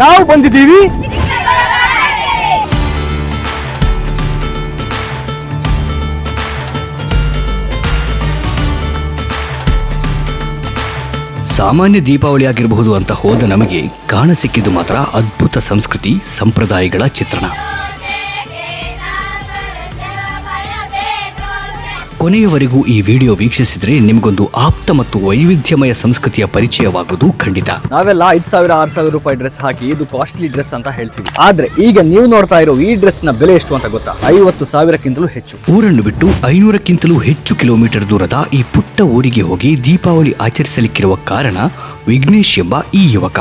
ನಾವು ಬಂದಿದ್ದೀವಿ. ಸಾಮಾನ್ಯ ದೀಪಾವಳಿ ಆಗಿರಬಹುದು ಅಂತ ಹೋದ ನಮಗೆ ಕಾಣಸಿಕ್ಕಿದ್ದು ಮಾತ್ರ ಅದ್ಭುತ ಸಂಸ್ಕೃತಿ ಸಂಪ್ರದಾಯಗಳ ಚಿತ್ರಣ. ಕೊನೆಯವರೆಗೂ ಈ ವಿಡಿಯೋ ವೀಕ್ಷಿಸಿದ್ರೆ ನಿಮಗೊಂದು ಆಪ್ತ ಮತ್ತು ವೈವಿಧ್ಯಮಯ ಸಂಸ್ಕೃತಿಯ ಪರಿಚಯವಾಗುವುದು ಖಂಡಿತ. ನಾವೆಲ್ಲ ಐದ್ ಸಾವಿರ ಆರ್ ಸಾವಿರ ರೂಪಾಯಿ ಡ್ರೆಸ್ ಹಾಕಿ ಇದು ಕಾಸ್ಟ್ಲಿ ಡ್ರೆಸ್ ಅಂತ ಹೇಳ್ತೀವಿ. ಆದ್ರೆ ಈಗ ನೀವು ನೋಡ್ತಾ ಇರೋ ಈ ಡ್ರೆಸ್ನ ಬೆಲೆ ಎಷ್ಟು ಅಂತ ಗೊತ್ತಾ? ಐವತ್ತು ಸಾವಿರಕ್ಕಿಂತಲೂ ಹೆಚ್ಚು. ಊರನ್ನು ಬಿಟ್ಟು ಐನೂರಕ್ಕಿಂತಲೂ ಹೆಚ್ಚು ಕಿಲೋಮೀಟರ್ ದೂರದ ಈ ಪುಟ್ಟ ಊರಿಗೆ ಹೋಗಿ ದೀಪಾವಳಿ ಆಚರಿಸಲಿಕ್ಕಿರುವ ಕಾರಣ ವಿಘ್ನೇಶ್ ಎಂಬ ಈ ಯುವಕ.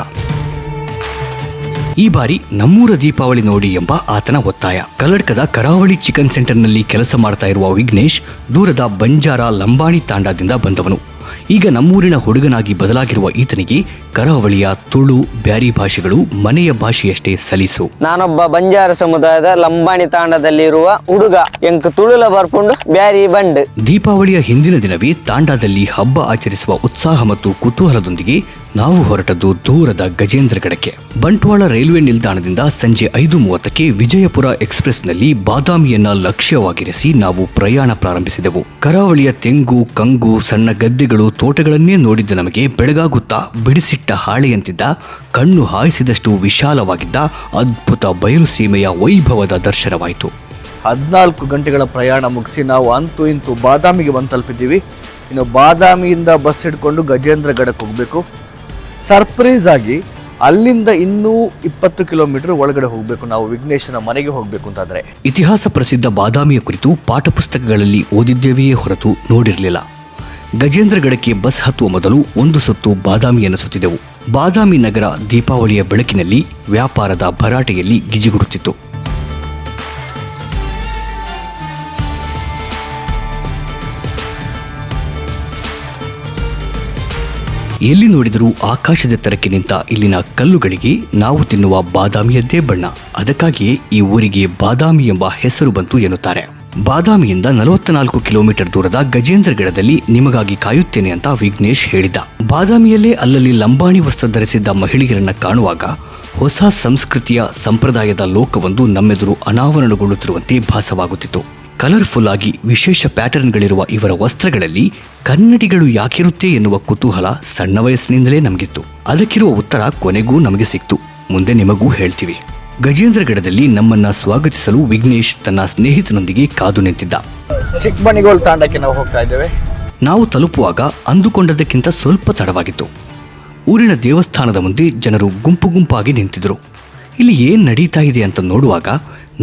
ಈ ಬಾರಿ ನಮ್ಮೂರ ದೀಪಾವಳಿ ನೋಡಿ ಎಂಬ ಆತನ ಒತ್ತಾಯ. ಕಲ್ಲಡ್ಕದ ಕರಾವಳಿ ಚಿಕನ್ ಸೆಂಟರ್ನಲ್ಲಿ ಕೆಲಸ ಮಾಡ್ತಾ ಇರುವ ವಿಘ್ನೇಶ್ ದೂರದ ಬಂಜಾರ ಲಂಬಾಣಿ ತಾಂಡದಿಂದ ಬಂದವನು. ಈಗ ನಮ್ಮೂರಿನ ಹುಡುಗನಾಗಿ ಬದಲಾಗಿರುವ ಈತನಿಗೆ ಕರಾವಳಿಯ ತುಳು ಬ್ಯಾರಿ ಭಾಷೆಗಳು ಮನೆಯ ಭಾಷೆಯಷ್ಟೇ ಸಲೀಸು. ನಾನೊಬ್ಬ ಬಂಜಾರ ಸಮುದಾಯದ ಲಂಬಾಣಿ ತಾಂಡದಲ್ಲಿರುವ ಹುಡುಗ. ಎಂಕ್ ತುಳುಲ ಬರ್ಕೊಂಡು ಬ್ಯಾರಿ ಬಂಡ್. ದೀಪಾವಳಿಯ ಹಿಂದಿನ ದಿನವೇ ತಾಂಡಾದಲ್ಲಿ ಹಬ್ಬ ಆಚರಿಸುವ ಉತ್ಸಾಹ ಮತ್ತು ಕುತೂಹಲದೊಂದಿಗೆ ನಾವು ಹೊರಟದ್ದು ದೂರದ ಗಜೇಂದ್ರಗಡಕ್ಕೆ ಬಂಟ್ವಾಳ ರೈಲ್ವೆ ನಿಲ್ದಾಣದಿಂದ ಸಂಜೆ ಐದು ಮೂವತ್ತಕ್ಕೆ ವಿಜಯಪುರ ಎಕ್ಸ್ಪ್ರೆಸ್ನಲ್ಲಿ ಬಾದಾಮಿಯನ್ನ ಲಕ್ಷ್ಯವಾಗಿರಿಸಿ ನಾವು ಪ್ರಯಾಣ ಪ್ರಾರಂಭಿಸಿದೆವು. ಕರಾವಳಿಯ ತೆಂಗು, ಕಂಗು, ಸಣ್ಣ ಗದ್ದೆಗಳು, ತೋಟಗಳನ್ನೇ ನೋಡಿದ್ದ ನಮಗೆ ಬೆಳಗಾಗುತ್ತಾ ಬಿಡಿಸಿಟ್ಟ ಹಾಳೆಯಂತಿದ್ದ, ಕಣ್ಣು ಹಾಯಿಸಿದಷ್ಟು ವಿಶಾಲವಾಗಿದ್ದ ಅದ್ಭುತ ಬಯಲು ಸೀಮೆಯ ವೈಭವದ ದರ್ಶನವಾಯಿತು. ಹದಿನಾಲ್ಕು ಗಂಟೆಗಳ ಪ್ರಯಾಣ ಮುಗಿಸಿ ನಾವು ಅಂತೂ ಇಂತೂ ಬಾದಾಮಿಗೆ ಬಂದು ತಲುಪಿದ್ದೀವಿ ಇನ್ನು ಬಾದಾಮಿಯಿಂದ ಬಸ್ ಹಿಡ್ಕೊಂಡು ಗಜೇಂದ್ರಗಡಕ್ಕೆ ಹೋಗಬೇಕು. ಸರ್ಪ್ರೈಸ್ ಆಗಿ ಅಲ್ಲಿಂದ ಇನ್ನೂ ಇಪ್ಪತ್ತು ಕಿಲೋಮೀಟರ್ ಒಳಗಡೆ ಹೋಗಬೇಕು. ನಾವು ವಿಘ್ನೇಶನ ಮನೆಗೆ ಹೋಗಬೇಕು ಅಂತಂದರೆ. ಇತಿಹಾಸ ಪ್ರಸಿದ್ಧ ಬಾದಾಮಿಯ ಕುರಿತು ಪಾಠಪುಸ್ತಕಗಳಲ್ಲಿ ಓದಿದ್ದೇವೆಯೇ ಹೊರತು ನೋಡಿರಲಿಲ್ಲ. ಗಜೇಂದ್ರಗಡಕ್ಕೆ ಬಸ್ ಹತ್ತುವ ಮೊದಲು ಒಂದು ಸುತ್ತು ಬಾದಾಮಿಯನ್ನು ಸುತ್ತಿದೆವು ಬಾದಾಮಿ ನಗರ ದೀಪಾವಳಿಯ ಬೆಳಕಿನಲ್ಲಿ ವ್ಯಾಪಾರದ ಭರಾಟೆಯಲ್ಲಿ ಗಿಜಿಗುಡುತ್ತಿತ್ತು. ಎಲ್ಲಿ ನೋಡಿದರೂ ಆಕಾಶದೆತ್ತರಕ್ಕೆ ನಿಂತ ಇಲ್ಲಿನ ಕಲ್ಲುಗಳಿಗೆ ನಾವು ತಿನ್ನುವ ಬಾದಾಮಿಯದ್ದೇ ಬಣ್ಣ. ಅದಕ್ಕಾಗಿಯೇ ಈ ಊರಿಗೆ ಬಾದಾಮಿ ಎಂಬ ಹೆಸರು ಬಂತು ಎನ್ನುತ್ತಾರೆ. ಬಾದಾಮಿಯಿಂದ ನಲವತ್ನಾಲ್ಕು ಕಿಲೋಮೀಟರ್ ದೂರದ ಗಜೇಂದ್ರಗಡದಲ್ಲಿ ನಿಮಗಾಗಿ ಕಾಯುತ್ತೇನೆ ಅಂತ ವಿಘ್ನೇಶ್ ಹೇಳಿದ್ದ. ಬಾದಾಮಿಯಲ್ಲೇ ಅಲ್ಲಲ್ಲಿ ಲಂಬಾಣಿ ವಸ್ತ್ರ ಧರಿಸಿದ್ದ ಮಹಿಳೆಯರನ್ನ ಕಾಣುವಾಗ ಹೊಸ ಸಂಸ್ಕೃತಿಯ ಸಂಪ್ರದಾಯದ ಲೋಕವೊಂದು ನಮ್ಮೆದುರು ಅನಾವರಣಗೊಳ್ಳುತ್ತಿರುವಂತೆ ಭಾಸವಾಗುತ್ತಿತ್ತು. ಕಲರ್ಫುಲ್ ಆಗಿ ವಿಶೇಷ ಪ್ಯಾಟರ್ನ್ಗಳಿರುವ ಇವರ ವಸ್ತ್ರಗಳಲ್ಲಿ ಕನ್ನಡಿಗಳು ಯಾಕಿರುತ್ತೆ ಎನ್ನುವ ಕುತೂಹಲ ಸಣ್ಣ ವಯಸ್ಸಿನಿಂದಲೇ ನಮಗಿತ್ತು. ಅದಕ್ಕಿರುವ ಉತ್ತರ ಕೊನೆಗೂ ನಮಗೆ ಸಿಕ್ತು. ಮುಂದೆ ನಿಮಗೂ ಹೇಳ್ತೀವಿ. ಗಜೇಂದ್ರಗಡದಲ್ಲಿ ನಮ್ಮನ್ನ ಸ್ವಾಗತಿಸಲು ವಿಘ್ನೇಶ್ ತನ್ನ ಸ್ನೇಹಿತನೊಂದಿಗೆ ಕಾದು ನಿಂತಿದ್ದ. ಚಿಕ್ಕಮಣಿಗೋಲ್ ತಾಂಡಕ್ಕೆ ನಾವು ಹೋಗ್ತಾ ಇದ್ದೇವೆ. ನಾವು ತಲುಪುವಾಗ ಅಂದುಕೊಂಡದಕ್ಕಿಂತ ಸ್ವಲ್ಪ ತಡವಾಗಿತ್ತು. ಊರಿನ ದೇವಸ್ಥಾನದ ಮುಂದೆ ಜನರು ಗುಂಪು ಗುಂಪಾಗಿ ನಿಂತಿದ್ರು. ಇಲ್ಲಿ ಏನ್ ನಡೀತಾ ಇದೆ ಅಂತ ನೋಡುವಾಗ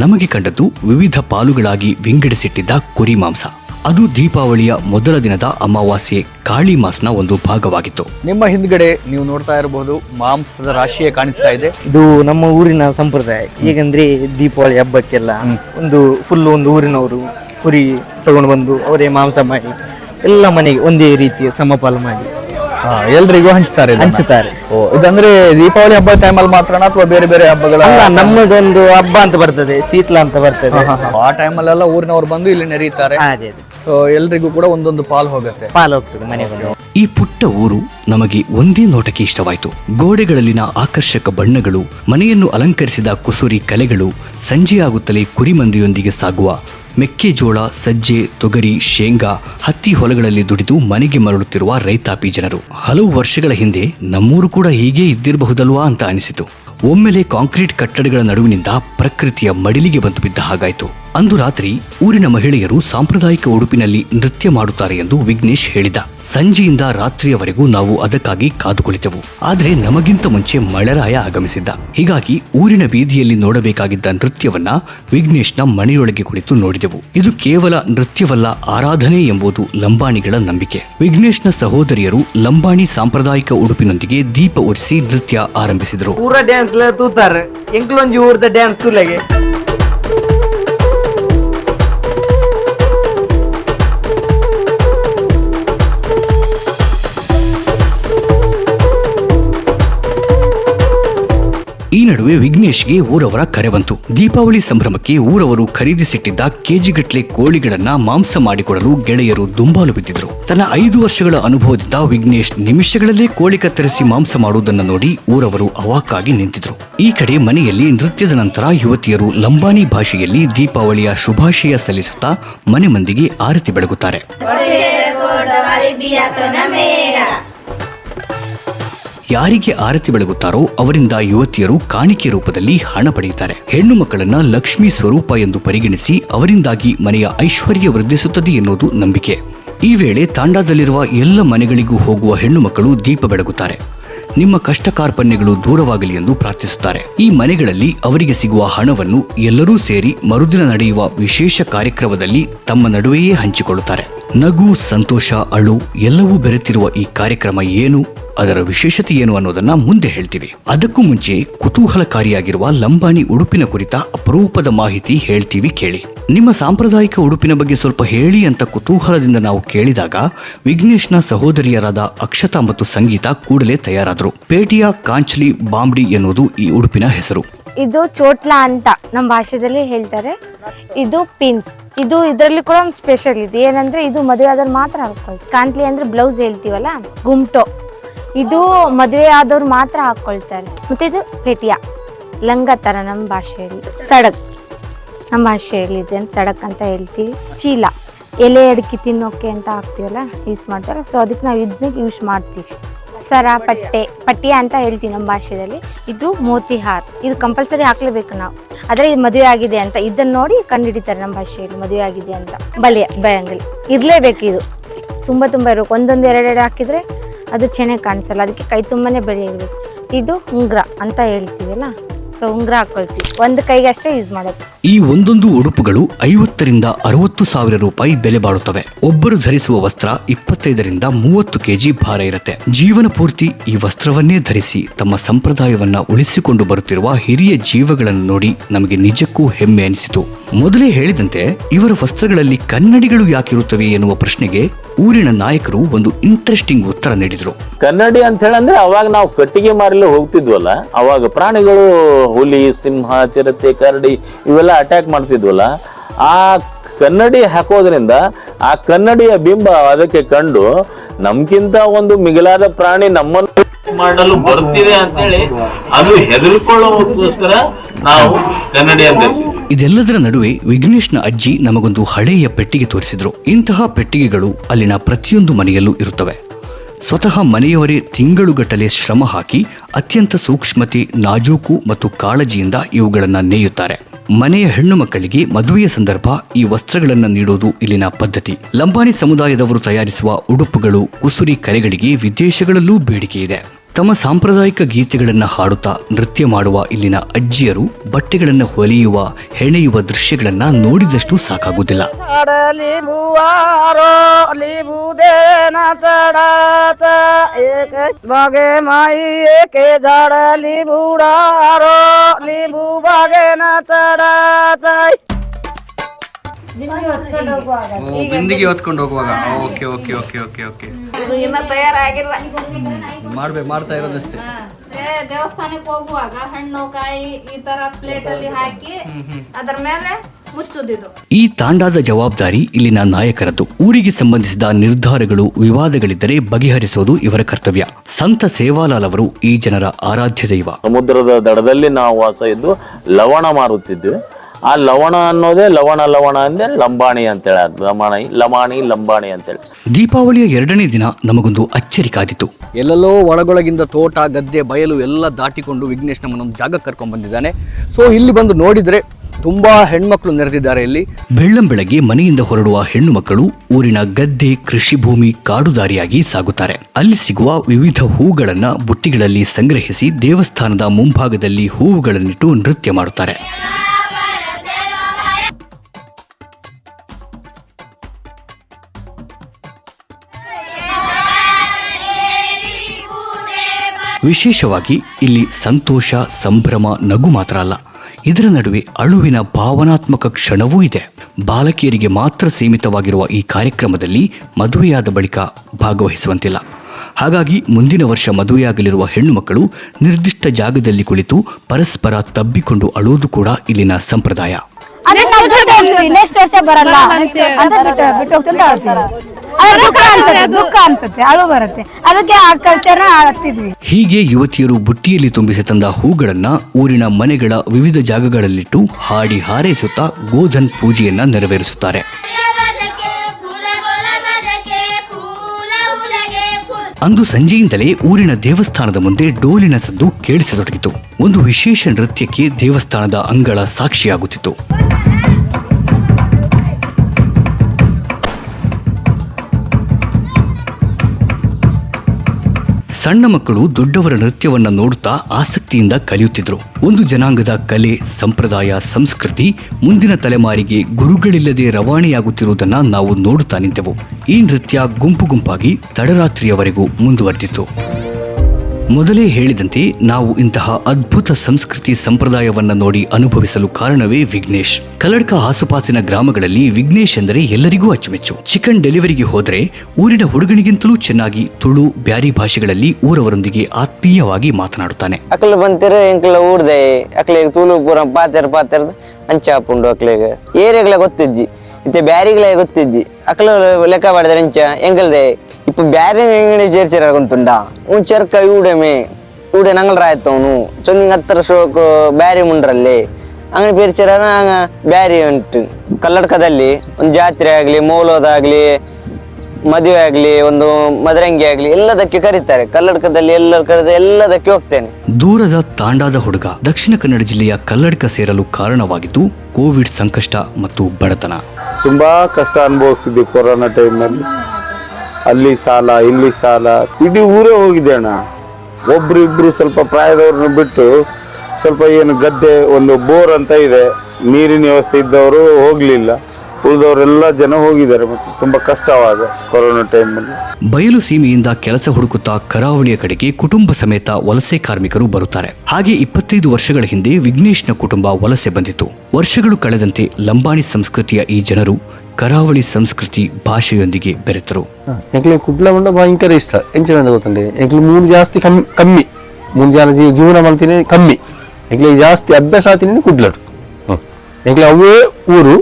ನಮಗೆ ಕಂಡದ್ದು ವಿವಿಧ ಪಾಲುಗಳಾಗಿ ವಿಂಗಡಿಸಿಟ್ಟಿದ್ದ ಕುರಿ ಮಾಂಸ. ಅದು ದೀಪಾವಳಿಯ ಮೊದಲ ದಿನದ ಅಮಾವಾಸ್ಯೆ ಕಾಳಿ ಮಾಸ್ನ ಒಂದು ಭಾಗವಾಗಿತ್ತು. ನಿಮ್ಮ ಹಿಂದ್ಗಡೆ ನೀವು ನೋಡ್ತಾ ಇರಬಹುದು ಮಾಂಸದ ರಾಶಿಯೇ ಕಾಣಿಸ್ತಾ ಇದೆ. ಇದು ನಮ್ಮ ಊರಿನ ಸಂಪ್ರದಾಯ. ಹೇಗಂದ್ರೆ ದೀಪಾವಳಿ ಹಬ್ಬಕ್ಕೆಲ್ಲ ಒಂದು ಫುಲ್ ಒಂದು ಊರಿನವರು ಕುರಿ ತಗೊಂಡು ಬಂದು ಅವರೇ ಮಾಂಸ ಮಾಡಿ ಎಲ್ಲ ಮನೆಗೆ ಒಂದೇ ರೀತಿಯ ಸಮಪಾಲು ಮಾಡಿ. ಎಲ್ರಿಗೂ ಹಂಚ್ತಾರೆ ಇದನ್ನ. ಹಂಚುತ್ತಾರೆ ಓ ಇದಂದ್ರೆ ದೀಪಾವಳಿ ಹಬ್ಬ ಟೈಮಲ್ಲಿ ಮಾತ್ರನಾ ಅಥವಾ ಬೇರೆ ಬೇರೆ ಹಬ್ಬಗಳ ಅಲ್ಲ ನಮ್ಮದೊಂದು ಹಬ್ಬ ಅಂತ ಬರ್ತದೆ ಶೀತಲ ಅಂತ ಬರ್ತದೆ. ಆ ಟೈಮಲ್ಲೆಲ್ಲ ಊರಿನವ್ರು ಬಂದು ಇಲ್ಲಿ ನೆರೆಯುತ್ತಾರೆ ಹಾ, ಅದೇ ಅದೇ ಸೊ ಎಲ್ರಿಗೂ ಕೂಡ ಒಂದೊಂದು ಪಾಲ್ ಹೋಗುತ್ತೆ. ಪಾಲ್ ಹೋಗ್ತದೆ ಮನೆ ಬಂದು. ಈ ಪುಟ್ಟ ಊರು ನಮಗೆ ಒಂದೇ ನೋಟಕ್ಕೆ ಇಷ್ಟವಾಯಿತು. ಗೋಡೆಗಳಲ್ಲಿನ ಆಕರ್ಷಕ ಬಣ್ಣಗಳು ಮನೆಯನ್ನು ಅಲಂಕರಿಸಿದ ಕುಸುರಿ ಕಲೆಗಳು ಸಂಜೆಯಾಗುತ್ತಲೇ ಕುರಿಮಂದಿಯೊಂದಿಗೆ ಸಾಗುವ ಮೆಕ್ಕೆಜೋಳ, ಸಜ್ಜೆ, ತೊಗರಿ, ಶೇಂಗಾ ಹತ್ತಿ ಹೊಲಗಳಲ್ಲಿ ದುಡಿದು ಮನೆಗೆ ಮರಳುತ್ತಿರುವ ರೈತಾಪಿ ಜನರು. ಹಲವು ವರ್ಷಗಳ ಹಿಂದೆ ನಮ್ಮೂರು ಕೂಡ ಹೀಗೆ ಇದ್ದಿರಬಹುದಲ್ವಾ ಅಂತ ಅನಿಸಿತು. ಒಮ್ಮೆಲೆ ಕಾಂಕ್ರೀಟ್ ಕಟ್ಟಡಗಳ ನಡುವಿನಿಂದ ಪ್ರಕೃತಿಯ ಮಡಿಲಿಗೆ ಬಂದು ಬಿದ್ದ ಹಾಗಾಯಿತು. ಅಂದು ರಾತ್ರಿ ಊರಿನ ಮಹಿಳೆಯರು ಸಾಂಪ್ರದಾಯಿಕ ಉಡುಪಿನಲ್ಲಿ ನೃತ್ಯ ಮಾಡುತ್ತಾರೆ ಎಂದು ವಿಘ್ನೇಶ್ ಹೇಳಿದ. ಸಂಜೆಯಿಂದ ರಾತ್ರಿಯವರೆಗೂ ನಾವು ಅದಕ್ಕಾಗಿ ಕಾದು ಕುಳಿತೆವು ಆದರೆ ನಮಗಿಂತ ಮುಂಚೆ ಮಳೆರಾಯ ಆಗಮಿಸಿದ್ದ. ಹೀಗಾಗಿ ಊರಿನ ಬೀದಿಯಲ್ಲಿ ನೋಡಬೇಕಾಗಿದ್ದ ನೃತ್ಯವನ್ನ ವಿಘ್ನೇಶ್ನ ಮನೆಯೊಳಗೆ ಕುಳಿತು ನೋಡಿದೆವು. ಇದು ಕೇವಲ ನೃತ್ಯವಲ್ಲ, ಆರಾಧನೆ ಎಂಬುದು ಲಂಬಾಣಿಗಳ ನಂಬಿಕೆ. ವಿಘ್ನೇಶ್ನ ಸಹೋದರಿಯರು ಲಂಬಾಣಿ ಸಾಂಪ್ರದಾಯಿಕ ಉಡುಪಿನೊಂದಿಗೆ ದೀಪ ಉರಿಸಿ ನೃತ್ಯ ಆರಂಭಿಸಿದರು. ಡ್ಯಾನ್ಸ್ ನಡುವೆ ವಿಘ್ನೇಶ್ಗೆ ಊರವರ ಕರೆ ಬಂತು. ದೀಪಾವಳಿ ಸಂಭ್ರಮಕ್ಕೆ ಊರವರು ಖರೀದಿಸಿಟ್ಟಿದ್ದ ಕೆಜಿಗಟ್ಲೆ ಕೋಳಿಗಳನ್ನ ಮಾಂಸ ಮಾಡಿಕೊಡಲು ಗೆಳೆಯರು ದುಂಬಾಲು ಬಿದ್ದಿದ್ರು. ತನ್ನ ಐದು ವರ್ಷಗಳ ಅನುಭವದಿಂದ ವಿಘ್ನೇಶ್ ನಿಮಿಷಗಳಲ್ಲೇ ಕೋಳಿ ಕತ್ತರಿಸಿ ಮಾಂಸ ಮಾಡುವುದನ್ನು ನೋಡಿ ಊರವರು ಅವಾಕ್ಕಾಗಿ ನಿಂತಿದ್ರು. ಈ ಕಡೆ ಮನೆಯಲ್ಲಿ ನೃತ್ಯದ ನಂತರ ಯುವತಿಯರು ಲಂಬಾನಿ ಭಾಷೆಯಲ್ಲಿ ದೀಪಾವಳಿಯ ಶುಭಾಶಯ ಸಲ್ಲಿಸುತ್ತಾ ಮನೆ ಮಂದಿಗೆ ಆರತಿ ಬೆಳಗುತ್ತಾರೆ. ಯಾರಿಗೆ ಆರತಿ ಬೆಳಗುತ್ತಾರೋ ಅವರಿಂದ ಯುವತಿಯರು ಕಾಣಿಕೆ ರೂಪದಲ್ಲಿ ಹಣ ಪಡೆಯುತ್ತಾರೆ. ಹೆಣ್ಣು ಮಕ್ಕಳನ್ನ ಲಕ್ಷ್ಮೀ ಸ್ವರೂಪ ಎಂದು ಪರಿಗಣಿಸಿ ಅವರಿಂದಾಗಿ ಮನೆಯ ಐಶ್ವರ್ಯ ವೃದ್ಧಿಸುತ್ತದೆ ಎನ್ನುವುದು ನಂಬಿಕೆ. ಈ ವೇಳೆ ತಾಂಡಾದಲ್ಲಿರುವ ಎಲ್ಲ ಮನೆಗಳಿಗೂ ಹೋಗುವ ಹೆಣ್ಣು ಮಕ್ಕಳು ದೀಪ ಬೆಳಗುತ್ತಾರೆ. ನಿಮ್ಮ ಕಷ್ಟ ಕಾರ್ಪಣ್ಯಗಳು ದೂರವಾಗಲಿ ಎಂದು ಪ್ರಾರ್ಥಿಸುತ್ತಾರೆ. ಈ ಮನೆಗಳಲ್ಲಿ ಅವರಿಗೆ ಸಿಗುವ ಹಣವನ್ನು ಎಲ್ಲರೂ ಸೇರಿ ಮರುದಿನ ನಡೆಯುವ ವಿಶೇಷ ಕಾರ್ಯಕ್ರಮದಲ್ಲಿ ತಮ್ಮ ನಡುವೆಯೇ ಹಂಚಿಕೊಳ್ಳುತ್ತಾರೆ. ನಗು, ಸಂತೋಷ, ಅಳು ಎಲ್ಲವೂ ಬೆರೆತಿರುವ ಈ ಕಾರ್ಯಕ್ರಮ ಏನು? ಅದರ ವಿಶೇಷತೆ ಏನು ಅನ್ನೋದನ್ನ ಮುಂದೆ ಹೇಳ್ತೀವಿ. ಅದಕ್ಕೂ ಮುಂಚೆ ಕುತೂಹಲಕಾರಿಯಾಗಿರುವ ಲಂಬಾಣಿ ಉಡುಪಿನ ಕುರಿತ ಅಪರೂಪದ ಮಾಹಿತಿ ಹೇಳ್ತೀವಿ ಕೇಳಿ. ನಿಮ್ಮ ಸಾಂಪ್ರದಾಯಿಕ ಉಡುಪಿನ ಬಗ್ಗೆ ಸ್ವಲ್ಪ ಹೇಳಿ ಅಂತ ಕುತೂಹಲದಿಂದ ನಾವು ಕೇಳಿದಾಗ ವಿಘ್ನೇಶ್ನ ಸಹೋದರಿಯರಾದ ಅಕ್ಷತಾ ಮತ್ತು ಸಂಗೀತ ಕೂಡಲೇ ತಯಾರಾದರು. ಪೇಟಿಯ, ಕಾಂಚಲಿ, ಬಾಂಬ್ಡಿ ಎನ್ನುವುದು ಈ ಉಡುಪಿನ ಹೆಸರು. ಇದು ಚೋಟ್ಲಾ ಅಂತ ನಮ್ಮ ಭಾಷೆದಲ್ಲಿ ಹೇಳ್ತಾರೆ. ಇದು ಪಿನ್ಸ್ ಇದು ಇದರಲ್ಲಿ ಕೂಡ ಒಂದು ಸ್ಪೆಷಲ್ ಇದೆ. ಏನಂದ್ರೆ ಇದು ಮದುವೆ ಆದವ್ರು ಮಾತ್ರ ಹಾಕೊಳ್ತಾರೆ ಕಾಂಟ್ಲಿ ಅಂದ್ರೆ ಬ್ಲೌಸ್ ಹೇಳ್ತೀವಲ್ಲ? ಗುಮ್ಟೋ. ಇದು ಮದುವೆ ಆದವ್ರು ಮಾತ್ರ ಹಾಕೊಳ್ತಾರೆ. ಮತ್ತೆ ಇದು ಪೆಟಿಯಾ. ಲಂಗ ತರ ನಮ್ಮ ಭಾಷೆಯಲ್ಲಿ. ಸಡಕ್. ನಮ್ಮ ಭಾಷೆಯಲ್ಲಿ ಇದನ್ನು ಸಡಕ್ ಅಂತ ಹೇಳ್ತೀವಿ. ಚೀಲ. ಎಲೆ ಅಡಿಕೆ ತಿನ್ನೋಕೆ ಅಂತ ಹಾಕ್ತೀವಲ್ಲ ಯೂಸ್ ಮಾಡ್ತಾರೆ. ಸೊ ಅದಕ್ಕೆ ನಾವು ಇದನ್ನ ಯೂಸ್ ಮಾಡ್ತೀವಿ. ಸರ ಪಟ್ಟೆ ಪಟ್ಟಿಯ ಅಂತ ಹೇಳ್ತೀವಿ ನಮ್ಮ ಭಾಷೆಯಲ್ಲಿ. ಇದು ಮೋತಿ ಹಾರ್ ಇದು ಕಂಪಲ್ಸರಿ ಹಾಕ್ಲೇಬೇಕು ನಾವು. ಆದರೆ ಇದು ಮದುವೆ ಆಗಿದೆ ಅಂತ. ಇದನ್ನ ನೋಡಿ ಕಂಡುಹಿಡಿತಾರೆ ನಮ್ಮ ಭಾಷೆಯಲ್ಲಿ ಮದುವೆ ಆಗಿದೆ ಅಂತ. ಬಲಿಯ ಬಯಂಗಲ್. ಇರಲೇಬೇಕು ಇದು. ತುಂಬ ತುಂಬ ಇರಬೇಕು. ಒಂದೊಂದು ಎರಡೆರಡು ಹಾಕಿದ್ರೆ ಅದು ಚೆನ್ನಾಗಿ ಕಾಣಿಸಲ್ಲ. ಅದಕ್ಕೆ ಕೈ ತುಂಬನೇ ಬೆಳೆಯಬೇಕು ಇದು ಉಂಗ್ರ ಅಂತ ಹೇಳ್ತೀವಲ್ಲ. ಸೊ ಉಂಗ್ರ ಹಾಕೊಳ್ತೀವಿ. ಒಂದು ಕೈಗೆ ಅಷ್ಟೇ ಯೂಸ್ ಮಾಡೋದು. ಈ ಒಂದೊಂದು ಉಡುಪುಗಳು ಐವತ್ತರಿಂದ ಅರವತ್ತು ಸಾವಿರ ರೂಪಾಯಿ ಬೆಲೆ ಬಾಳುತ್ತವೆ. ಒಬ್ಬರು ಧರಿಸುವ ವಸ್ತ್ರ ಇಪ್ಪತ್ತೈದರಿಂದ ಮೂವತ್ತು ಕೆಜಿ ಭಾರ ಇರುತ್ತೆ. ಜೀವನ ಪೂರ್ತಿ ಈ ವಸ್ತ್ರವನ್ನೇ ಧರಿಸಿ ತಮ್ಮ ಸಂಪ್ರದಾಯವನ್ನ ಉಳಿಸಿಕೊಂಡು ಬರುತ್ತಿರುವ ಹಿರಿಯ ಜೀವಗಳನ್ನು ನೋಡಿ ನಮಗೆ ನಿಜಕ್ಕೂ ಹೆಮ್ಮೆ ಅನಿಸಿತು. ಮೊದಲೇ ಹೇಳಿದಂತೆ, ಇವರ ವಸ್ತ್ರಗಳಲ್ಲಿ ಕನ್ನಡಿಗಳು ಯಾಕಿರುತ್ತವೆ ಎನ್ನುವ ಪ್ರಶ್ನೆಗೆ ಊರಿನ ನಾಯಕರು ಒಂದು ಇಂಟ್ರೆಸ್ಟಿಂಗ್ ಉತ್ತರ ನೀಡಿದರು. ಕನ್ನಡಿ ಅಂತ ಹೇಳಂದ್ರೆ ಅವಾಗ ನಾವು ಕಟ್ಟಿಗೆ ಮಾರಲು ಹೋಗ್ತಿದ್ವಲ್ಲ, ಅವಾಗ ಪ್ರಾಣಿಗಳು ಹುಲಿ, ಸಿಂಹ, ಚಿರತೆ, ಕರಡಿ ಇವೆಲ್ಲ ಅಟ್ಯಾಕ್ ಮಾಡ್ತಿದ್ವಲ್ಲ ಆ ಕನ್ನಡಿ ಹಾಕೋದ್ರಿಂದ ಆ ಕನ್ನಡಿಯ ಬಿಂಬ ಅದಕ್ಕೆ ಕಂಡು ನಮ್ಗಿಂತ ಒಂದು ಮಿಗಿಲಾದ ಪ್ರಾಣಿ ನಮ್ಮನ್ನು ಮಾಡಲು ಬರುತ್ತಿದೆ ಅಂತ ಹೇಳಿ ಅದು ಹೆದರ್ಕೊಳ್ಳೋದಕ್ಕೋಸ್ಕರ ನಾವು ಕನ್ನಡಿ ಅಂತ ಇದೆಲ್ಲದರ ನಡುವೆ ವಿಘ್ನೇಶ್ನ ಅಜ್ಜಿ ನಮಗೊಂದು ಹಳೆಯ ಪೆಟ್ಟಿಗೆ ತೋರಿಸಿದ್ರು. ಇಂತಹ ಪೆಟ್ಟಿಗೆಗಳು ಅಲ್ಲಿನ ಪ್ರತಿಯೊಂದು ಮನೆಯಲ್ಲೂ ಇರುತ್ತವೆ. ಸ್ವತಃ ಮನೆಯವರೇ ತಿಂಗಳುಗಟ್ಟಲೆ ಶ್ರಮ ಹಾಕಿ ಅತ್ಯಂತ ಸೂಕ್ಷ್ಮತೆ ನಾಜೂಕು ಮತ್ತು ಕಾಳಜಿಯಿಂದ ಇವುಗಳನ್ನು ನೇಯುತ್ತಾರೆ. ಮನೆಯ ಹೆಣ್ಣು ಮಕ್ಕಳಿಗೆ ಮದುವೆಯ ಸಂದರ್ಭ ಈ ವಸ್ತ್ರಗಳನ್ನು ನೀಡುವುದು ಇಲ್ಲಿನ ಪದ್ಧತಿ. ಲಂಬಾಣಿ ಸಮುದಾಯದವರು ತಯಾರಿಸುವ ಉಡುಪುಗಳು, ಕುಸುರಿ ಕಲೆಗಳಿಗೆ ವಿದೇಶಗಳಲ್ಲೂ ಬೇಡಿಕೆ ಇದೆ. ತಮ್ಮ ಸಾಂಪ್ರದಾಯಿಕ ಗೀತೆಗಳನ್ನು ಹಾಡುತ್ತಾ ನೃತ್ಯ ಮಾಡುವ ಇಲ್ಲಿನ ಅಜ್ಜಿಯರು ಬಟ್ಟೆಗಳನ್ನು ಹೊಲಿಯುವ ಹೆಣೆಯುವ ದೃಶ್ಯಗಳನ್ನು ನೋಡಿದಷ್ಟು ಸಾಕಾಗುವುದಿಲ್ಲ. ಬಿಂದಿಗೆ ಹೊತ್ಕೊಂಡು ಹೋಗುವಾಗ. Okay okay okay okay okay. ಇದು ಇನ್ನ ತಯಾರಾಗಿಲ್ಲ. ಮಾಡ್ಬೇಕು ಮಾಡ್ತಾ ಇರೋದಷ್ಟೇ. ದೇವಸ್ಥಾನಕ್ಕೆ ಹೋಗುವಾಗ ಹಣ್ಣು ಕಾಯಿ ಈ ತರ ಪ್ಲೇಟ್ ಅಲ್ಲಿ ಹಾಕಿ ಅದರ ಮೇಲೆ ಈ ತಾಂಡಾದ ಜವಾಬ್ದಾರಿ ಇಲ್ಲಿನ ನಾಯಕರದ್ದು. ಊರಿಗೆ ಸಂಬಂಧಿಸಿದ ನಿರ್ಧಾರಗಳು ವಿವಾದಗಳಿದ್ದರೆ ಬಗೆಹರಿಸೋದು ಇವರ ಕರ್ತವ್ಯ. ಸಂತ ಸೇವಾಲಾಲ್ ಅವರು ಈ ಜನರ ಆರಾಧ್ಯ ದೈವ. ಸಮುದ್ರದ ದಡದಲ್ಲಿ ನಾವು ವಾಸ ಇದ್ದು ಲವಣ ಮಾರುತ್ತಿದ್ವಿ. ಆ ಲವಣ ಅನ್ನೋದೇ ಲವಣ ಲವಣ ಅಂದ್ರೆ ಲಂಬಾಣಿ ಅಂತೇಳಿ ಅದು ಲಮಾಣಿ ಲಮಾಣಿ ಲಂಬಾಣಿ ಅಂತೇಳಿ. ದೀಪಾವಳಿಯ ಎರಡನೇ ದಿನ ನಮಗೊಂದು ಅಚ್ಚರಿ ಕಾದಿತು ಎಲ್ಲೆಲ್ಲೋ ಒಳಗೊಳಗಿಂದ ತೋಟ ಗದ್ದೆ ಬಯಲು ಎಲ್ಲ ದಾಟಿಕೊಂಡು ವಿಘ್ನೇಶ್ ನಮ್ಮನ್ನೊಂದು ಜಾಗಕ್ಕೆ ಕರ್ಕೊಂಡು ಬಂದಿದ್ದಾನೆ. ಸೊ ಇಲ್ಲಿ ಬಂದು ನೋಡಿದ್ರೆ ತುಂಬಾ ಹೆಣ್ಮಕ್ಳು ನೆರೆದಿದ್ದಾರೆ ಇಲ್ಲಿ. ಬೆಳ್ಳಂಬೆಳಗ್ಗೆ ಮನೆಯಿಂದ ಹೊರಡುವ ಹೆಣ್ಣು ಮಕ್ಕಳು ಊರಿನ ಗದ್ದೆ ಕೃಷಿ ಭೂಮಿ ಕಾಡುದಾರಿಯಾಗಿ ಸಾಗುತ್ತಾರೆ. ಅಲ್ಲಿ ಸಿಗುವ ವಿವಿಧ ಹೂಗಳನ್ನ ಬುಟ್ಟಿಗಳಲ್ಲಿ ಸಂಗ್ರಹಿಸಿ ದೇವಸ್ಥಾನದ ಮುಂಭಾಗದಲ್ಲಿ ಹೂವುಗಳನ್ನಿಟ್ಟು ನೃತ್ಯ ಮಾಡುತ್ತಾರೆ. ವಿಶೇಷವಾಗಿ ಇಲ್ಲಿ ಸಂತೋಷ ಸಂಭ್ರಮ ನಗು ಮಾತ್ರ ಅಲ್ಲ. ಇದರ ನಡುವೆ ಅಳುವಿನ ಭಾವನಾತ್ಮಕ ಕ್ಷಣವೂ ಇದೆ. ಬಾಲಕಿಯರಿಗೆ ಮಾತ್ರ ಸೀಮಿತವಾಗಿರುವ ಈ ಕಾರ್ಯಕ್ರಮದಲ್ಲಿ ಮದುವೆಯಾದ ಬಳಿಕ ಭಾಗವಹಿಸುವಂತಿಲ್ಲ. ಹಾಗಾಗಿ ಮುಂದಿನ ವರ್ಷ ಮದುವೆಯಾಗಲಿರುವ ಹೆಣ್ಣು ಮಕ್ಕಳು ನಿರ್ದಿಷ್ಟ ಜಾಗದಲ್ಲಿ ಕುಳಿತು ಪರಸ್ಪರ ತಬ್ಬಿಕೊಂಡು ಅಳುವುದು ಕೂಡ ಇಲ್ಲಿನ ಸಂಪ್ರದಾಯ. ನೆಕ್ಸ್ಟ್ ವರ್ಷ ಬರಲ್ಲ ಅಂತ ಬಿಟ್ಟು ಬಿಟ್ಟು ಹೋಗ್ತಂತ ಹೇಳ್ತೀವಿ ಅದು ದುಃಖ ಅನ್ಸುತ್ತೆ ದುಃಖ ಅನ್ಸುತ್ತೆ ಅಳು ಬರುತ್ತೆ. ಅದಕ್ಕೆ ಆ ಕಲ್ಚರ್ನ ಆಡ್ತಿದ್ವಿ ಹೀಗೆ ಯುವತಿಯರು ಬುಟ್ಟಿಯಲ್ಲಿ ತುಂಬಿಸಿ ತಂದ ಹೂಗಳನ್ನ ಊರಿನ ಮನೆಗಳ ವಿವಿಧ ಜಾಗಗಳಲ್ಲಿಟ್ಟು ಹಾಡಿ ಹಾರೈಸುತ್ತಾ ಗೋಧನ್ ಪೂಜೆಯನ್ನ ನೆರವೇರಿಸುತ್ತಾರೆ. ಅಂದು ಸಂಜೆಯಿಂದಲೇ ಊರಿನ ದೇವಸ್ಥಾನದ ಮುಂದೆ ಡೋಲಿನ ಸದ್ದು ಕೇಳಿಸತೊಡಗಿತು. ಒಂದು ವಿಶೇಷ ನೃತ್ಯಕ್ಕೆ ದೇವಸ್ಥಾನದ ಅಂಗಳ ಸಾಕ್ಷಿಯಾಗುತ್ತಿತ್ತು. ಸಣ್ಣ ಮಕ್ಕಳು ದೊಡ್ಡವರ ನೃತ್ಯವನ್ನು ನೋಡುತ್ತಾ ಆಸಕ್ತಿಯಿಂದ ಕಲಿಯುತ್ತಿದ್ರು. ಒಂದು ಜನಾಂಗದ ಕಲೆ, ಸಂಪ್ರದಾಯ, ಸಂಸ್ಕೃತಿ ಮುಂದಿನ ತಲೆಮಾರಿಗೆ ಗುರುಗಳಿಲ್ಲದೆ ರವಾನೆಯಾಗುತ್ತಿರುವುದನ್ನು ನಾವು ನೋಡುತ್ತಾ ನಿಂತೆವು. ಈ ನೃತ್ಯ ಗುಂಪು ಗುಂಪಾಗಿ ತಡರಾತ್ರಿಯವರೆಗೂ ಮುಂದುವರೆದಿತ್ತು. ಮೊದಲೇ ಹೇಳಿದಂತೆ ನಾವು ಇಂತಹ ಅದ್ಭುತ ಸಂಸ್ಕೃತಿ ಸಂಪ್ರದಾಯವನ್ನ ನೋಡಿ ಅನುಭವಿಸಲು ಕಾರಣವೇ ವಿಘ್ನೇಶ್. ಕಲ್ಲಡ್ಕ ಆಸುಪಾಸಿನ ಗ್ರಾಮಗಳಲ್ಲಿ ವಿಘ್ನೇಶ್ ಎಂದರೆ ಎಲ್ಲರಿಗೂ ಅಚ್ಚುಮೆಚ್ಚು. ಚಿಕನ್ ಡೆಲಿವರಿಗೆ ಹೋದರೆ ಊರಿನ ಹುಡುಗನಿಗಿಂತಲೂ ಚೆನ್ನಾಗಿ ತುಳು, ಬ್ಯಾರಿ ಭಾಷೆಗಳಲ್ಲಿ ಊರವರೊಂದಿಗೆ ಆತ್ಮೀಯವಾಗಿ ಮಾತನಾಡುತ್ತಾನೆ. ಅಕ್ಲ ಊರ್ದೆ ಪಾತೆರ್ ಅಂಚ ಗೊತ್ತಿದ್ದಿ ಇತ್ತೆ ಬ್ಯಾರಿಗಳ ಗೊತ್ತಿದ್ದಿ ಅಕ್ಲ ಲೆಕ್ಕ ಮಾಡಿದ್ರೆ ಅಂಚ ಎಂಕಲ್ದೆ ಇಪ್ಪ ಬ್ಯಾರೆ ಎಂಗಡೆ ಜೇರ್ಸಿರ ಗೊತ್ತುಂಡ ಉನ್ ಚರ್ಕ ಇವುಡೆಮೆ ಇವುಡೆ ನಂಗಲ್ ರಾಯ್ತವನು ಚೊಂದಿಂಗ್ ಹತ್ತರ ಶೋಕ್ ಬ್ಯಾರಿ ಮುಂಡ್ರಲ್ಲಿ ಅಂಗಡಿ ಬೇರ್ಸಿರ ಬ್ಯಾರಿ ಉಂಟು ಕಲ್ಲಡ್ಕದಲ್ಲಿ ಒಂದು ಜಾತ್ರೆ ಆಗಲಿ ಮೌಲೋದಾಗ್ಲಿ ಮದುವೆ ಆಗಲಿ ಒಂದು ಮದರಂಗಿ ಆಗಲಿ ಎಲ್ಲದಕ್ಕೆ ಕರೀತಾರೆ ಕಲ್ಲಡ್ಕದಲ್ಲಿ ಎಲ್ಲರೂ ಕರೆದು ಎಲ್ಲದಕ್ಕೆ ಹೋಗ್ತೇನೆ ದೂರದ ತಾಂಡಾದ ಹುಡುಗ ದಕ್ಷಿಣ ಕನ್ನಡ ಜಿಲ್ಲೆಯ ಕಲ್ಲಡ್ಕ ಸೇರಲು ಕಾರಣವಾಗಿದ್ದು ಕೋವಿಡ್ ಸಂಕಷ್ಟ ಮತ್ತು ಬಡತನ. ತುಂಬಾ ಕಷ್ಟ ಅನುಭವಿಸಿದ್ವಿ ಕೊರೋನಾ ಟೈಮಲ್ಲಿ ಅಲ್ಲಿ ಸಾಲ, ಇಲ್ಲಿ ಸಾಲ, ಇಡೀ ಊರೇ ಹೋಗಿದೆ ಅಣ್ಣ. ಒಬ್ರು ಸ್ವಲ್ಪ ಪ್ರಾಯದವ್ರನ್ನ ಬಿಟ್ಟು ಸ್ವಲ್ಪ ಏನು ಗದ್ದೆ, ಒಂದು ಬೋರ್ ಅಂತ ಇದೆ. ನೀರಿನ ವ್ಯವಸ್ಥೆ ಇದ್ದವರು ಹೋಗಲಿಲ್ಲ. ಉಳಿದವರೆಲ್ಲ ಜನ ಹೋಗಿದ್ದಾರೆ, ಮತ್ತು ತುಂಬ ಕಷ್ಟವಾಗ ಕೊರೋನಾ ಟೈಮಲ್ಲಿ ಬಯಲು ಸೀಮೆಯಿಂದ ಕೆಲಸ ಹುಡುಕುತ್ತಾ ಕರಾವಳಿಯ ಕಡೆಗೆ ಕುಟುಂಬ ಸಮೇತ ವಲಸೆ ಕಾರ್ಮಿಕರು ಬರುತ್ತಾರೆ. ಹಾಗೆ ಇಪ್ಪತ್ತೈದು ವರ್ಷಗಳ ಹಿಂದೆ ವಿಘ್ನೇಶ್ನ ಕುಟುಂಬ ವಲಸೆ ಬಂದಿತ್ತು. ವರ್ಷಗಳು ಕಳೆದಂತೆ ಲಂಬಾಣಿ ಸಂಸ್ಕೃತಿಯ ಈ ಜನರು ಕರಾವಳಿ ಸಂಸ್ಕೃತಿ ಭಾಷೆಯೊಂದಿಗೆ ಬೆರೆತರು. ಎಂಕ್ಲೆ ಕುಡ್ಲ ಭಯಂಕರ ಇಷ್ಟ. ಎಂಚಿನ ಗೊತ್ತಂಡೆ ಎಂಕ್ಲೆ ಮೂರು ಜಾಸ್ತಿ ಕಮ್ಮಿ ಕಮ್ಮಿ. ಮುಂಜಾನೆ ಜೀವನ ಮಾಡ್ತೀನಿ ಕಮ್ಮಿ. ಎಂಕ್ಲೆ ಜಾಸ್ತಿ ಅಭ್ಯಾಸ ಆತೀನಿ ಕುಡ್ಲಡು ಎಂಕ್ಲೆ ಅವೇ ಊರು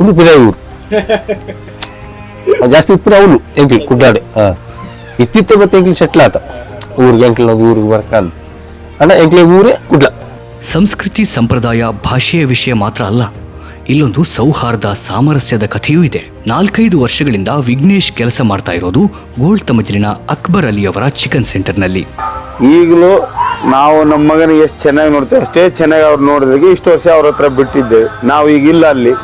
ಒಂದು ಪಿದ ಊರು. ಜಾಸ್ತಿ ಉಪ್ಪುರ ಅವಳು ಎಂಕ್ಲೆ ಕುಡ್ಲಾಡೆ. ಇತ್ತಿತ್ತ ಮತ್ತೆ ಎಂಕ್ಲಿ ಸೆಟ್ಲ್ ಆತ. ಊರಿಗೆ ಎಂಕ್ಲೆ ಊರಿಗೆ ಬರ್ಕಾನ್ ಅಣ್ಣ ಎಂಕ್ಲೆ ಊರೇ ಕುಡ್ಲ. ಸಂಸ್ಕೃತಿ ಸಂಪ್ರದಾಯ ಭಾಷೆಯ ವಿಷಯ ಮಾತ್ರ ಅಲ್ಲ ಇಲ್ಲೊಂದು ಸೌಹಾರ್ದ ಸಾಮರಸ್ಯದ ಕಥೆಯೂ ಇದೆ. ನಾಲ್ಕೈದು ವರ್ಷಗಳಿಂದ ವಿಘ್ನೇಶ್ ಕೆಲಸ ಮಾಡ್ತಾ ಇರೋದು ಗೋಲ್ಡ್ ತಮಜಿನ ಅಕ್ಬರ್ ಅಲಿಯವರ ಚಿಕನ್ ಸೆಂಟರ್ನಲ್ಲಿ ಈಗಲೂ ನಾವು ನಮ್ಮ ಮಗನ ಎಷ್ಟು ಚೆನ್ನಾಗಿ ನೋಡ್ತೇವೆ ಅಷ್ಟೇ ಚೆನ್ನಾಗಿ ಅವ್ರು ನೋಡಿದ್ರಿಗೆ ಇಷ್ಟು ವರ್ಷ ಅವ್ರ ಹತ್ರ ಬಿಟ್ಟಿದ್ದೇವೆ. ನಾವು ಈಗ ಇಲ್ಲ ಅಲ್ಲಿ.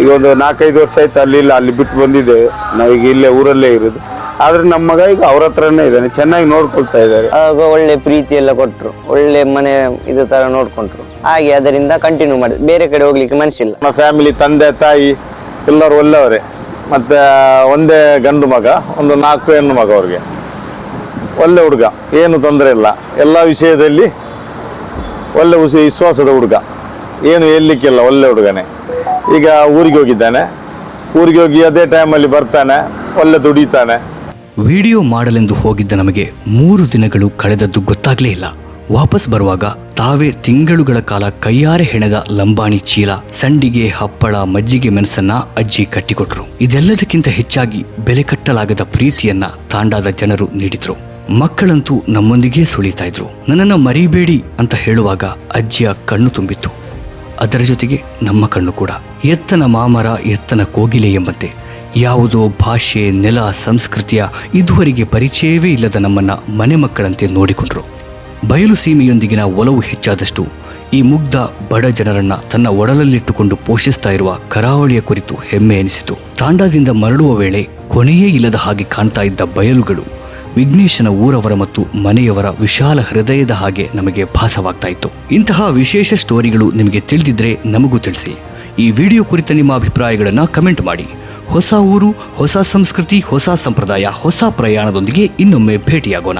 ಈಗ ಒಂದು ನಾಲ್ಕೈದು ವರ್ಷ ಆಯ್ತು ಅಲ್ಲಿ ಇಲ್ಲ ಅಲ್ಲಿ ಬಿಟ್ಟು ಬಂದಿದ್ದೇವೆ. ನಾವೀಗ ಇಲ್ಲೇ ಊರಲ್ಲೇ ಇರೋದು. ಆದ್ರೆ ನಮ್ಮ ಮಗ ಈಗ ಅವ್ರ ಹತ್ರನೇ ಇದ್ದಾನೆ ಚೆನ್ನಾಗಿ ನೋಡ್ಕೊಳ್ತಾ ಇದ್ದಾರೆ. ಆಗ ಒಳ್ಳೆ ಪ್ರೀತಿ ಎಲ್ಲ ಕೊಟ್ಟರು ಒಳ್ಳೆ ಮನೆ ಇದು ತರ ನೋಡ್ಕೊಂಡ್ರು. ಹಾಗೆ ಅದರಿಂದ ಕಂಟಿನ್ಯೂ ಮಾಡಿದೆ. ಬೇರೆ ಕಡೆ ಹೋಗ್ಲಿಕ್ಕೆ ಮನಸ್ಸಿಲ್ಲ ನಮ್ಮ ಫ್ಯಾಮಿಲಿ ತಂದೆ ತಾಯಿ ಎಲ್ಲರೂ ಒಳ್ಳೆಯವರೇ. ಮತ್ತೆ ಒಂದೇ ಗಂಡು ಮಗ ಒಂದು ನಾಲ್ಕು ಹೆಣ್ಣು ಮಗ ಅವ್ರಿಗೆ. ಒಳ್ಳೆ ಹುಡುಗ ಏನು ತೊಂದರೆ ಇಲ್ಲ. ಎಲ್ಲ ವಿಷಯದಲ್ಲಿ ಒಳ್ಳೆ ಉಸಿ ವಿಶ್ವಾಸದ ಹುಡುಗ. ಏನು ಹೇಳಲಿಕ್ಕಿಲ್ಲ ಒಳ್ಳೆ ಹುಡುಗನೇ. ಈಗ ಊರಿಗೆ ಹೋಗಿದ್ದಾನೆ. ಊರಿಗೆ ಹೋಗಿ ಅದೇ ಟೈಮಲ್ಲಿ ಬರ್ತಾನೆ. ಒಳ್ಳೆ ದುಡಿತಾನೆ. ವಿಡಿಯೋ ಮಾಡಲೆಂದು ಹೋಗಿದ್ದ ನಮಗೆ ಮೂರು ದಿನಗಳು ಕಳೆದದ್ದು ಗೊತ್ತಾಗಲೇ ಇಲ್ಲ. ವಾಪಸ್ ಬರುವಾಗ ತಾವೇ ತಿಂಗಳುಗಳ ಕಾಲ ಕೈಯಾರೆ ಹೆಣೆದ ಲಂಬಾಣಿ ಚೀಲ, ಸಂಡಿಗೆ, ಹಪ್ಪಳ, ಮಜ್ಜಿಗೆ ಮೆಣಸನ್ನ ಅಜ್ಜಿ ಕಟ್ಟಿಕೊಟ್ರು. ಇದೆಲ್ಲದಕ್ಕಿಂತ ಹೆಚ್ಚಾಗಿ ಬೆಲೆ ಕಟ್ಟಲಾಗದ ಪ್ರೀತಿಯನ್ನ ತಾಂಡಾದ ಜನರು ನೀಡಿದ್ರು. ಮಕ್ಕಳಂತೂ ನಮ್ಮೊಂದಿಗೆ ಸುಳಿತಾ ಇದ್ರು. ನನ್ನನ್ನ ಮರಿಬೇಡಿ ಅಂತ ಹೇಳುವಾಗ ಅಜ್ಜಿಯ ಕಣ್ಣು ತುಂಬಿತ್ತು. ಅದರ ಜೊತೆಗೆ ನಮ್ಮ ಕಣ್ಣು ಕೂಡ. ಎತ್ತನ ಮಾಮರ, ಎತ್ತನ ಕೋಗಿಲೆ ಎಂಬಂತೆ ಯಾವುದೋ ಭಾಷೆ, ನೆಲ, ಸಂಸ್ಕೃತಿಯ ಇದುವರೆಗೆ ಪರಿಚಯವೇ ಇಲ್ಲದ ನಮ್ಮನ್ನ ಮನೆ ಮಕ್ಕಳಂತೆ ನೋಡಿಕೊಂಡ್ರು. ಬಯಲು ಸೀಮೆಯೊಂದಿಗಿನ ಒಲವು ಹೆಚ್ಚಾದಷ್ಟು ಈ ಮುಗ್ಧ ಬಡ ಜನರನ್ನ ತನ್ನ ಒಡಲಲ್ಲಿಟ್ಟುಕೊಂಡು ಪೋಷಿಸ್ತಾ ಇರುವ ಕರಾವಳಿಯ ಕುರಿತು ಹೆಮ್ಮೆ ಎನಿಸಿತು. ತಾಂಡಾದಿಂದ ಮರಳುವ ವೇಳೆ ಕೊನೆಯೇ ಇಲ್ಲದ ಹಾಗೆ ಕಾಣ್ತಾ ಇದ್ದ ಬಯಲುಗಳು ವಿಘ್ನೇಶನ ಊರವರ ಮತ್ತು ಮನೆಯವರ ವಿಶಾಲ ಹೃದಯದ ಹಾಗೆ ನಮಗೆ ಭಾಸವಾಗ್ತಾ ಇತ್ತು. ಇಂತಹ ವಿಶೇಷ ಸ್ಟೋರಿಗಳು ನಿಮಗೆ ತಿಳಿದಿದ್ರೆ ನಮಗೂ ತಿಳಿಸಿ. ಈ ವಿಡಿಯೋ ಕುರಿತ ನಿಮ್ಮ ಅಭಿಪ್ರಾಯಗಳನ್ನು ಕಮೆಂಟ್ ಮಾಡಿ. ಹೊಸ ಊರು, ಹೊಸ ಸಂಸ್ಕೃತಿ, ಹೊಸ ಸಂಪ್ರದಾಯ, ಹೊಸ ಪ್ರಯಾಣದೊಂದಿಗೆ ಇನ್ನೊಮ್ಮೆ ಭೇಟಿಯಾಗೋಣ.